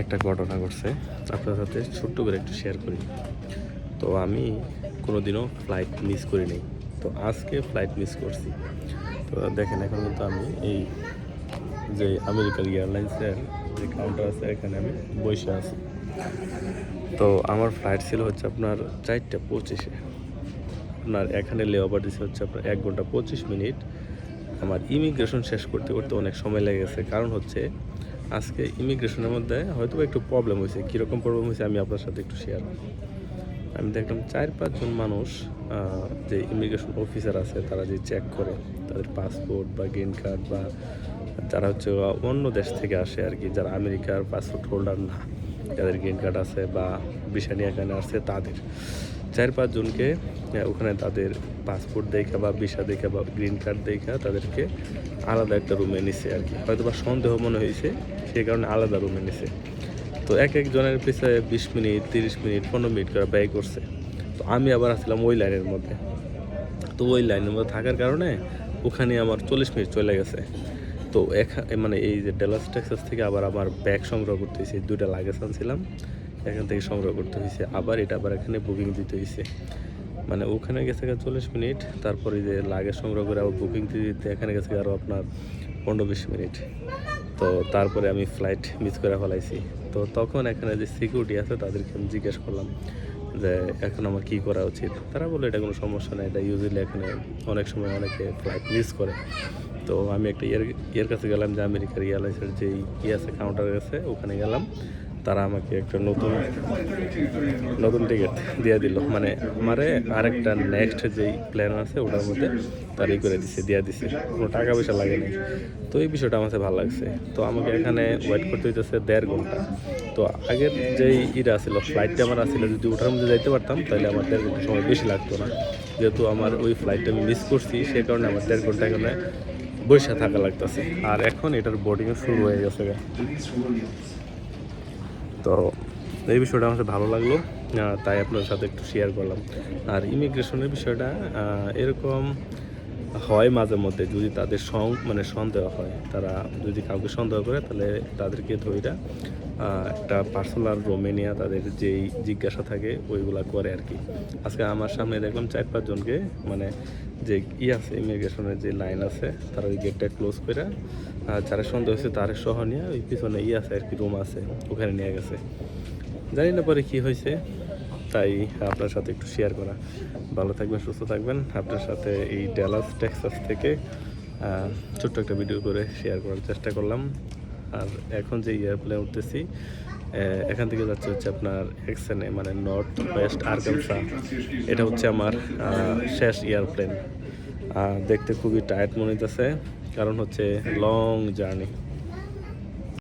একটা ঘটনা ঘটছে। আপনার সাথে ছোট্ট করে একটু শেয়ার করি। তো আমি কোনোদিনও ফ্লাইট মিস করি নাই। তো আজকে ফ্লাইট মিস করছি। তো দেখেন, এখন কিন্তু আমি এই যে আমেরিকান এয়ারলাইন্সের যে কাউন্টার আছে, এখানে আমি বসে আছি। তো আমার ফ্লাইট ছিল হচ্ছে আপনার চারটা পঁচিশে। আপনার এখানে লেওয়ার দিছে হচ্ছে আপনার এক ঘণ্টা পঁচিশ মিনিট। আমার ইমিগ্রেশন শেষ করতে করতে অনেক সময় লেগে গেছে কারণ হচ্ছে আজকে ইমিগ্রেশনের মধ্যে হয়তো একটু প্রবলেম হয়েছে। কীরকম প্রবলেম হয়েছে আমি আপনার সাথে একটু শেয়ার আমি দেখলাম চার পাঁচজন মানুষ যে ইমিগ্রেশন অফিসার আছে, তারা যে চেক করে, তাদের পাসপোর্ট বা গ্রিন কার্ড বা যারা হচ্ছে অন্য দেশ থেকে আসে আর কি, যারা আমেরিকার পাসপোর্ট হোল্ডার না, যাদের গ্রিন কার্ড আছে বা ভিসা নিয়ে এখানে আসছে তাদের। চার পাঁচজনকে ওখানে তাদের পাসপোর্ট দেখা বা ভিসা দেখা বা গ্রিন কার্ড দেখা তাদেরকে আলাদা একটা রুমে নিছে আর কি। হয়তো বা সন্দেহ মনে হয়েছে সেই কারণে আলাদা রুমে নিছে। তো এক একজনের পিছনে বিশ মিনিট, তিরিশ মিনিট, পনেরো মিনিট করে ব্যয় করছে। তো আমি আবার আসছিলাম ওই লাইনের মধ্যে। তো ওই লাইনের মধ্যে থাকার কারণে ওখানে আমার চল্লিশ মিনিট চলে গেছে। তো এখা- মানে এই যে ডেলাস টেক্সাস থেকে আবার আমার ব্যাগ সংগ্রহ করতে হয়েছে দুইটা লাগেজ আনছিলাম। এখান থেকে সংগ্রহ করতে হয়েছে আবার এটা আবার এখানে বুকিং দিতে হয়েছে মানে ওখানে গেছে চল্লিশ মিনিট, তারপরে যে লাগে সংগ্রহ করে আবার বুকিং দিতে দিতে এখানে গেছে আরও আপনার পনেরো বিশ মিনিট। তো তারপরে আমি ফ্লাইট মিস করে ফেলাইছি। তো তখন এখানে যে সিকিউরিটি আছে তাদেরকে আমি জিজ্ঞেস করলাম যে এখন আমার কী করা উচিত? তারা বলে এটা কোনো সমস্যা নেই, এটা ইউজুয়ালি এখানে অনেক সময় অনেকে ফ্লাইট মিস করে। তো আমি একটা ইয়ের ইয়ের কাছে গেলাম যে আমেরিকার এয়ারলাইন্সের যে ই আছে কাউন্টার আছে, ওখানে গেলাম। তারা আমাকে একটা নতুন নতুন টিকিট দিয়ে দিল। মানে আমারে আরেকটা নেক্সট যেই প্ল্যান আছে, ওটার মধ্যে তারই করে দিছে, দিয়ে দিছে। কোনো টাকা পয়সা লাগে নাই। তো এই বিষয়টা আমার ভালো লাগছে। তো আমাকে এখানে ওয়েট করতে হইতেছে দেড় ঘণ্টা। তো আগের যেই ইটা ছিল ফ্লাইটটা আমার আসলে যদি ওটার মধ্যে যাইতে পারতাম, তাহলে আমার দেড় ঘণ্টা সময় বেশি লাগতো না। যেহেতু আমার ওই ফ্লাইটটা আমি মিস করছি, সে কারণে আমার দেড় ঘণ্টা এখানে বসে থাকা লাগতেছে। আর এখন এটার বোর্ডিংও শুরু হয়ে গেছে। তো এই বিষয়টা আমার ভালো লাগল তাই আপনার সাথে একটু শেয়ার করলাম। আর ইমিগ্রেশনের বিষয়টা এরকম হয় মাঝে মধ্যে যদি তাদের সং মানে সন্দেহ হয় তারা যদি কাউকে সন্দেহ করে তাহলে তাদেরকে আহ, একটা পার্সোনাল রুমে নিয়ে তাদের যেই জিজ্ঞাসা থাকে ওইগুলা করে আর কি আজকে আমার সামনে দেখলাম চার পাঁচজনকে মানে যে ই আছে ইমিগ্রেশনের যে লাইন আছে তারা ওই গেটটা ক্লোজ করে যারা সন্দেহ হয়েছে তার সহ নিয়ে ওই পিছনে ই আছে আর কি রুম আছে ওখানে নিয়ে গেছে। জানি না পরে কী হয়েছে তাই আপনার সাথে একটু শেয়ার করা। ভালো থাকবেন, সুস্থ থাকবেন। আপনার সাথে এই ডেলাস টেক্সাস থেকে ছোট্ট একটা ভিডিও করে শেয়ার করার চেষ্টা করলাম। আর এখন যে এয়ারপ্লেন উঠতেছি এখান থেকে যাচ্ছে হচ্ছে আপনার এক্সেনে মানে নর্থ ওয়েস্ট আরকানসা এটা হচ্ছে আমার শেষ এয়ারপ্লেন দেখতে খুবই টায়ার্ড মনে হইতেছে, কারণ হচ্ছে লং জার্নি